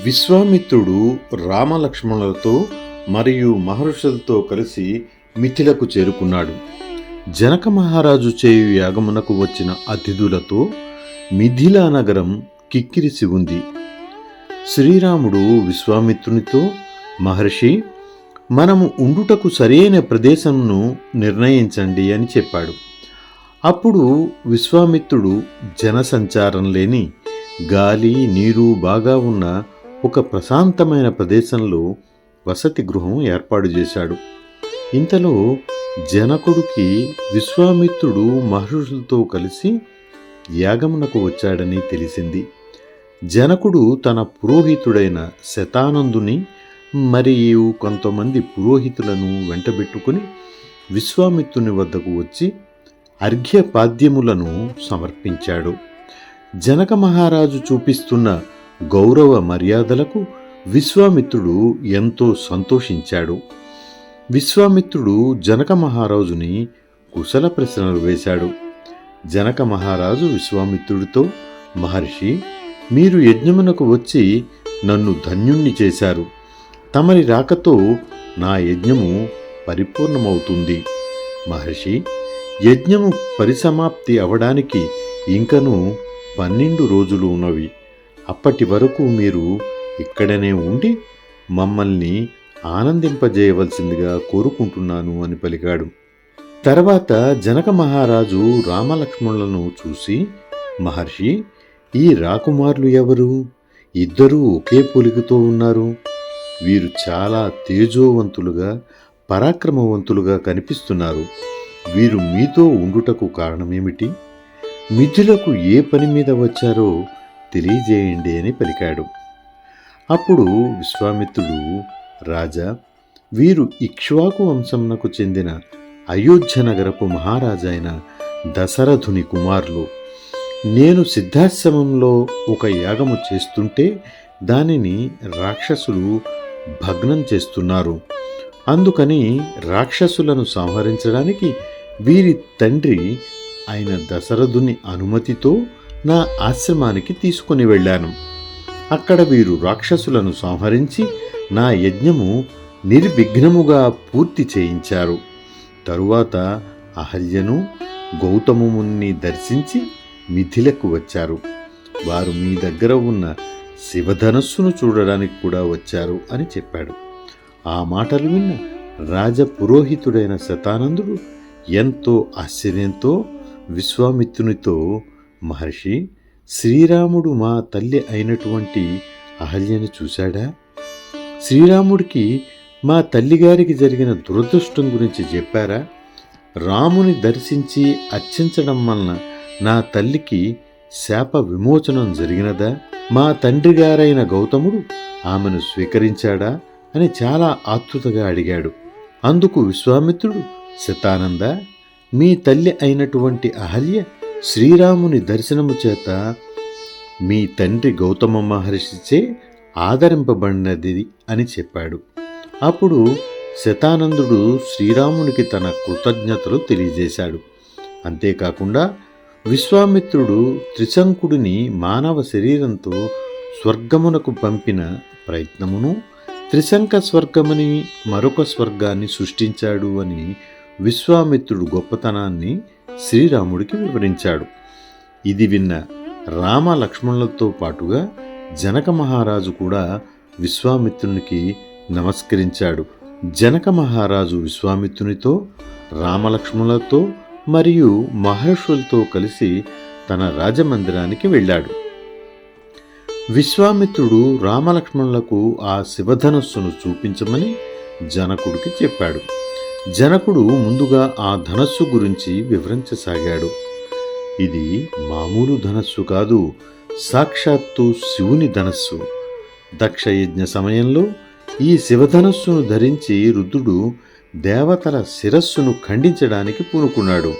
విశ్వామిత్రుడు రామలక్ష్మణులతో మరియు మహర్షులతో కలిసి మిథిలకు చేరుకున్నాడు. జనక మహారాజు చేయు యాగమునకు వచ్చిన అతిథులతో మిథిలా నగరం కిక్కిరిసి ఉంది. శ్రీరాముడు విశ్వామిత్రునితో మహర్షి మనము ఉండుటకు సరైన ప్రదేశంను నిర్ణయించండి అని చెప్పాడు. అప్పుడు విశ్వామిత్రుడు జనసంచారం లేని గాలి నీరు బాగా ఉన్న ఒక ప్రశాంతమైన ప్రదేశంలో వసతి గృహం ఏర్పాటు చేశాడు. ఇంతలో జనకుడికి విశ్వామిత్రుడు మహర్షులతో కలిసి యాగమునకు వచ్చాడని తెలిసింది. జనకుడు తన పురోహితుడైన శతానందుని మరియు కొంతమంది పురోహితులను వెంటబెట్టుకుని విశ్వామిత్రుని వద్దకు వచ్చి అర్ఘ్యపాద్యములను సమర్పించాడు. జనక మహారాజు చూపిస్తున్న గౌరవ మర్యాదలకు విశ్వామిత్రుడు ఎంతో సంతోషించాడు. విశ్వామిత్రుడు జనక మహారాజుని కుశల ప్రశ్నలు వేశాడు. జనక మహారాజు విశ్వామిత్రుడితో మహర్షి మీరు యజ్ఞమునకు వచ్చి నన్ను ధన్యుణ్ణి చేశారు. తమరి రాకతో నా యజ్ఞము పరిపూర్ణమవుతుంది. మహర్షి యజ్ఞము పరిసమాప్తి అవడానికి ఇంకను పన్నెండు రోజులు ఉన్నవి. అప్పటి వరకు మీరు ఇక్కడనే ఉండి మమ్మల్ని ఆనందింపజేయవలసిందిగా కోరుకుంటున్నాను అని పలికాడు. తర్వాత జనక మహారాజు రామలక్ష్మణులను చూసి మహర్షి ఈ రాకుమారులు ఎవరు? ఇద్దరూ ఒకే పొలికితో ఉన్నారు. వీరు చాలా తేజోవంతులుగా పరాక్రమవంతులుగా కనిపిస్తున్నారు. వీరు మీతో ఉండుటకు కారణమేమిటి? మిథులకు ఏ పని మీద వచ్చారో తెలియజేయండి అని పలికాడు. అప్పుడు విశ్వామిత్రుడు రాజా వీరు ఇక్ష్వాకు వంశంనకు చెందిన అయోధ్య నగరపు మహారాజైన అయిన దశరథుని కుమారులు. నేను సిద్ధాశ్రమంలో ఒక యాగము చేస్తుంటే దానిని రాక్షసులు భగ్నం చేస్తున్నారు. అందుకని రాక్షసులను సంహరించడానికి వీరి తండ్రి అయిన దశరథుని అనుమతితో నా ఆశ్రమానికి తీసుకుని వెళ్ళాను. అక్కడ వీరు రాక్షసులను సంహరించి నా యజ్ఞము నిర్విఘ్నముగా పూర్తి చేయించారు. తరువాత అహల్యను గౌతముని దర్శించి మిథిలకు వచ్చారు. వారు మీ దగ్గర ఉన్న శివధనస్సును చూడడానికి కూడా వచ్చారు అని చెప్పాడు. ఆ మాటలు విన్న రాజ పురోహితుడైన శతానందుడు ఎంతో ఆశ్చర్యంతో విశ్వామిత్రునితో మహర్షి శ్రీరాముడు మా తల్లి అయినటువంటి అహల్యని చూశాడా? శ్రీరాముడికి మా తల్లిగారికి జరిగిన దురదృష్టం గురించి చెప్పారా? రాముని దర్శించి అర్చించడం వలన నా తల్లికి శాప విమోచనం జరిగినదా? మా తండ్రి గారైన గౌతముడు ఆమెను స్వీకరించాడా? అని చాలా ఆతృతగా అడిగాడు. అందుకు విశ్వామిత్రుడు శతానంద మీ తల్లి అయినటువంటి అహల్య శ్రీరాముని దర్శనము చేత మీ తండ్రి గౌతమ మహర్షిచే ఆదరింపబడినది అని చెప్పాడు. అప్పుడు శతానందుడు శ్రీరామునికి తన కృతజ్ఞతలు తెలియజేశాడు. అంతేకాకుండా విశ్వామిత్రుడు త్రిశంకుడిని మానవ శరీరంతో స్వర్గమునకు పంపిన ప్రయత్నమును త్రిశంక స్వర్గమని మరొక స్వర్గాన్ని సృష్టించాడు అని విశ్వామిత్రుడు గొప్పతనాన్ని శ్రీరాముడికి వివరించాడు. ఇది విన్న రామ లక్ష్మణులతో పాటుగా జనక మహారాజు కూడా విశ్వామిత్రునికి నమస్కరించాడు. జనక మహారాజు విశ్వామిత్రునితో రామలక్ష్మణులతో మరియు మహర్షులతో కలిసి తన రాజమందిరానికి వెళ్ళాడు. విశ్వామిత్రుడు రామలక్ష్మణులకు ఆ శివధనస్సును చూపించమని జనకుడికి చెప్పాడు. జనకుడు ముందుగా ఆ ధనస్సు గురించి వివరించసాగాడు. ఇది మామూలు ధనస్సు కాదు సాక్షాత్తు శివుని ధనస్సు. దక్షయజ్ఞ సమయంలో ఈ శివధనస్సును ధరించి రుద్రుడు దేవతల శిరస్సును ఖండించడానికి పూనుకున్నాడు.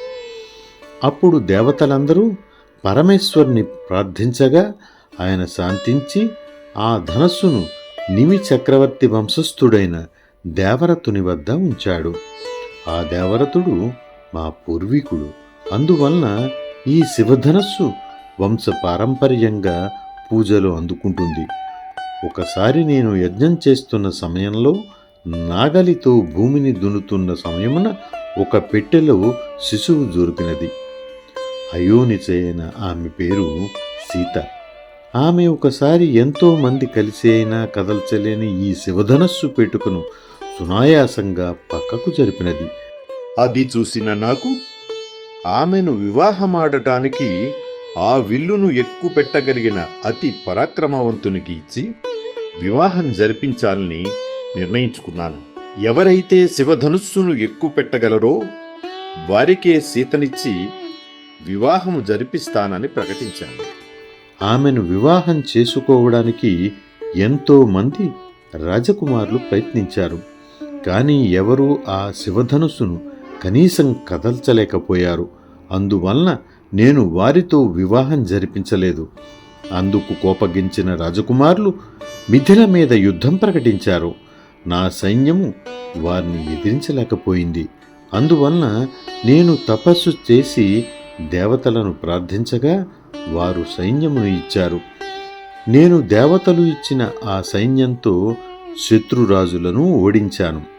అప్పుడు దేవతలందరూ పరమేశ్వరుని ప్రార్థించగా ఆయన శాంతించి ఆ ధనస్సును నిమి చక్రవర్తి వంశస్థుడైన దేవరతుని వద్ద ఉంచాడు. ఆ దేవరతుడు మా పూర్వీకుడు. అందువలన ఈ శివధనస్సు వంశ పారంపర్యంగా పూజలు అందుకుంటుంది. ఒకసారి నేను యజ్ఞం చేస్తున్న సమయంలో నాగలితో భూమిని దున్నుతున్న సమయమున ఒక పెట్టెలో శిశువు దొరికినది. అయోనిచైన ఆమె పేరు సీత. ఆమె ఒకసారి ఎంతో మంది కలిసి అయినా కదల్చలేని ఈ శివధనస్సు పెట్టుకును సునాయాసంగా పక్కకు జరిపినది. అది చూసిన నాకు ఆమెను వివాహమాడటానికి ఆ విల్లును ఎక్కువ పెట్టగలిగిన అతి పరాక్రమవంతునికి ఇచ్చి వివాహం జరిపించాలని నిర్ణయించుకున్నాను. ఎవరైతే శివధనుస్సును ఎక్కువ పెట్టగలరో వారికే సీతనిచ్చి వివాహము జరిపిస్తానని ప్రకటించాను. ఆమెను వివాహం చేసుకోవడానికి ఎంతో మంది రాజకుమారులు ప్రయత్నించారు. కానీ ఎవరూ ఆ శివధనుస్సును కనీసం కదల్చలేకపోయారు. అందువలన నేను వారితో వివాహం జరిపించలేదు. అందుకు కోపగించిన రాజకుమారులు మిథిల మీద యుద్ధం ప్రకటించారు. నా సైన్యము వారిని ఎదిరించలేకపోయింది. అందువలన నేను తపస్సు చేసి దేవతలను ప్రార్థించగా వారు సైన్యమును ఇచ్చారు. నేను దేవతలు ఇచ్చిన ఆ సైన్యంతో శత్రురాజులను ఓడించాను.